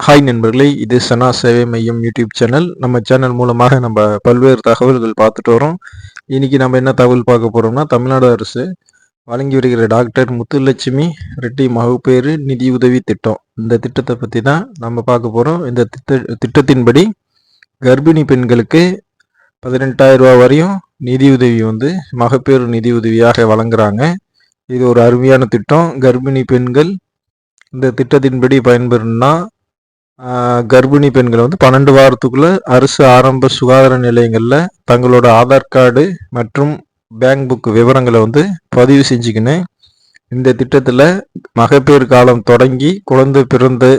Hi நண்பர்களே இது சனா சேவை மையம் யூடியூப் சேனல் நம்ம சேனல் மூலமாக நம்ம பல்வேறு தகவல்கள் பார்த்துட்டு வரோம். இன்னைக்கு நம்ம என்ன தகவல் பார்க்க போறோம்னா தமிழ்நாடு அரசு வழங்கி வருகிற டாக்டர் முத்துலட்சுமி ரெட்டி மகப்பேறு நிதியுதவி திட்டம். இந்த திட்டத்தை பற்றி தான் நம்ம பார்க்க போகிறோம் இந்த திட்ட திட்டத்தின்படி கர்ப்பிணி பெண்களுக்கு பதினெட்டாயிரம் ரூபா வரையும் நிதியுதவி வந்து மகப்பேறு நிதியுதவியாக வழங்குறாங்க. இது ஒரு அருமையான திட்டம். கர்ப்பிணி பெண்கள் இந்த திட்டத்தின்படி பயன்பெறணும்னா கர்ப்பிணி பெண்கள் வந்து பன்னெண்டு வாரத்துக்குள்ள அரசு ஆரம்ப சுகாதார நிலையங்களில் தங்களோட ஆதார் கார்டு மற்றும் பேங்க் புக் விவரங்களை வந்து பதிவு செஞ்சுக்கின்னு இந்த திட்டத்தில் மகப்பேறு காலம் தொடங்கி குழந்தை பிறந்து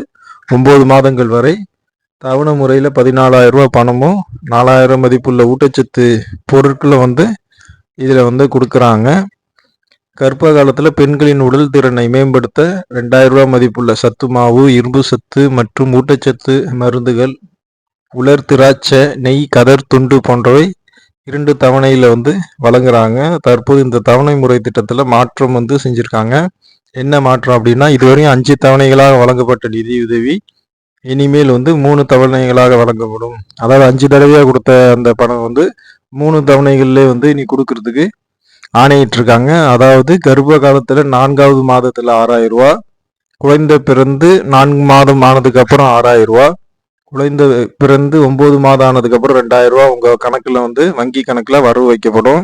ஒம்பது மாதங்கள் வரை தவணை முறையில் பதினாலாயிரம் ரூபா பணமும் நாலாயிரம் மதிப்புள்ள ஊட்டச்சத்து பொருட்களும் வந்து இதில் வந்து கொடுக்குறாங்க. கர்ப்ப காலத்தில் பெண்களின் உடல் திறனை மேம்படுத்த ரெண்டாயிரம் ரூபாய் மதிப்புள்ள சத்து மாவு இரும்பு சத்து மற்றும் ஊட்டச்சத்து மருந்துகள் உலர் திராட்சை நெய் கதர் துண்டு போன்றவை இரண்டு தவணையில் வந்து வழங்குறாங்க. தற்போது இந்த தவணை முறை திட்டத்தில் மாற்றம் வந்து செஞ்சுருக்காங்க. என்ன மாற்றம் அப்படின்னா இதுவரையும் அஞ்சு தவணைகளாக வழங்கப்பட்ட நிதியுதவி இனிமேல் வந்து மூணு தவணைகளாக வழங்கப்படும். அதாவது அஞ்சு தடவையாக கொடுத்த அந்த பணம் வந்து மூணு தவணைகள்லேயே வந்து இனி கொடுக்கறதுக்கு ஆணையிட்டிருக்காங்க. அதாவது கர்ப்ப காலத்தில் நான்காவது மாதத்தில் ஆறாயிரம் ரூபா குழந்தை பிறந்து நான்கு மாதம் ஆனதுக்கு அப்புறம் ஆறாயிரம் ரூபா குழந்தை பிறந்து ஒன்பது மாதம் ஆனதுக்கு அப்புறம் ரெண்டாயிரம் ரூபா உங்க கணக்குல வந்து வங்கி கணக்குல வரவு வைக்கப்படும்.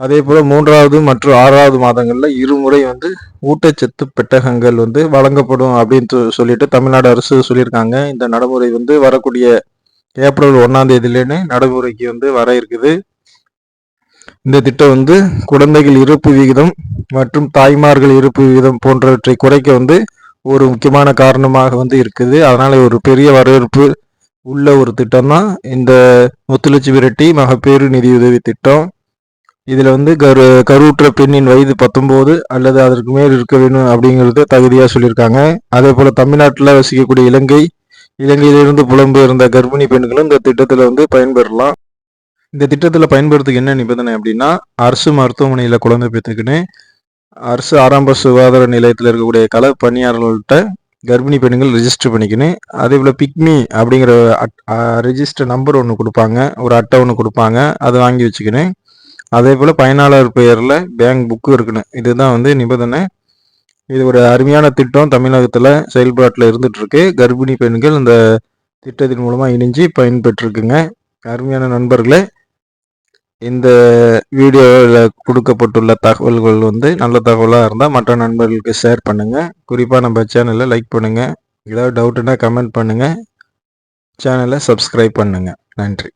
அதே போல மூன்றாவது மற்றும் ஆறாவது மாதங்கள்ல இருமுறை வந்து ஊட்டச்சத்து பெட்டகங்கள் வந்து வழங்கப்படும் அப்படின்னு சொல்லிட்டு தமிழ்நாடு அரசு சொல்லியிருக்காங்க. இந்த நடைமுறை வந்து வரக்கூடிய ஏப்ரல் ஒன்னாம் தேதியிலேன்னு நடைமுறைக்கு வந்து வர இருக்குது. இந்த திட்டம் வந்து குழந்தைகள் இறப்பு விகிதம் மற்றும் தாய்மார்கள் இறப்பு விகிதம் போன்றவற்றை குறைக்க வந்து ஒரு முக்கியமான காரணமாக வந்து இருக்குது. அதனால ஒரு பெரிய வரவேற்பு உள்ள ஒரு திட்டம் தான் இந்த முத்துலட்சுமி விரட்டி மகப்பேறு நிதியுதவி திட்டம். இதில் வந்து கரு கருவுற்ற பெண்ணின் வயது பத்தொம்போது அல்லது அதற்கு மேல் இருக்க வேணும் அப்படிங்கிறது தகுதியாக சொல்லியிருக்காங்க. அதே போல் தமிழ்நாட்டில் வசிக்கக்கூடிய இலங்கை இலங்கையிலிருந்து புலம்பெயர்ந்த கர்ப்பிணி பெண்களும் இந்த திட்டத்தில் வந்து பயன்பெறலாம். இந்த திட்டத்தில் பயன்படுறதுக்கு என்ன நிபந்தனை அப்படின்னா அரசு மருத்துவமனையில் குழந்தை பெற்றுக்குன்னு அரசு ஆரம்ப சுகாதார நிலையத்தில் இருக்கக்கூடிய கள பணியாளர்கள்ட்ட கர்ப்பிணி பெண்கள் ரிஜிஸ்டர் பண்ணிக்கணும் அதே போல் பிக்மி அப்படிங்கிற ரிஜிஸ்டர் நம்பர் ஒன்று கொடுப்பாங்க. ஒரு அட்டை ஒன்று கொடுப்பாங்க. அதை வாங்கி வச்சுக்கணும் அதே போல் பயனாளர் பெயரில் பேங்க் புக்கு இருக்கணும் இதுதான் வந்து நிபந்தனை. இது ஒரு அருமையான திட்டம். தமிழகத்தில் செயல்பாட்டில் இருந்துகிட்ருக்கு கர்ப்பிணி பெண்கள் இந்த திட்டத்தின் மூலமாக இணைஞ்சு பயன்பெற்றிருக்குங்க. அருமையான நண்பர்களே இந்த வீடியோவில் கொடுக்கப்பட்டுள்ள தகவல்கள் வந்து நல்ல தகவலாக இருந்தால் மற்ற நண்பர்களுக்கு ஷேர் பண்ணுங்கள் குறிப்பாக நம்ம சேனலை லைக் பண்ணுங்கள் ஏதாவது டவுட்டுன்னா கமெண்ட் பண்ணுங்கள் சேனலை சப்ஸ்கிரைப் பண்ணுங்கள் நன்றி.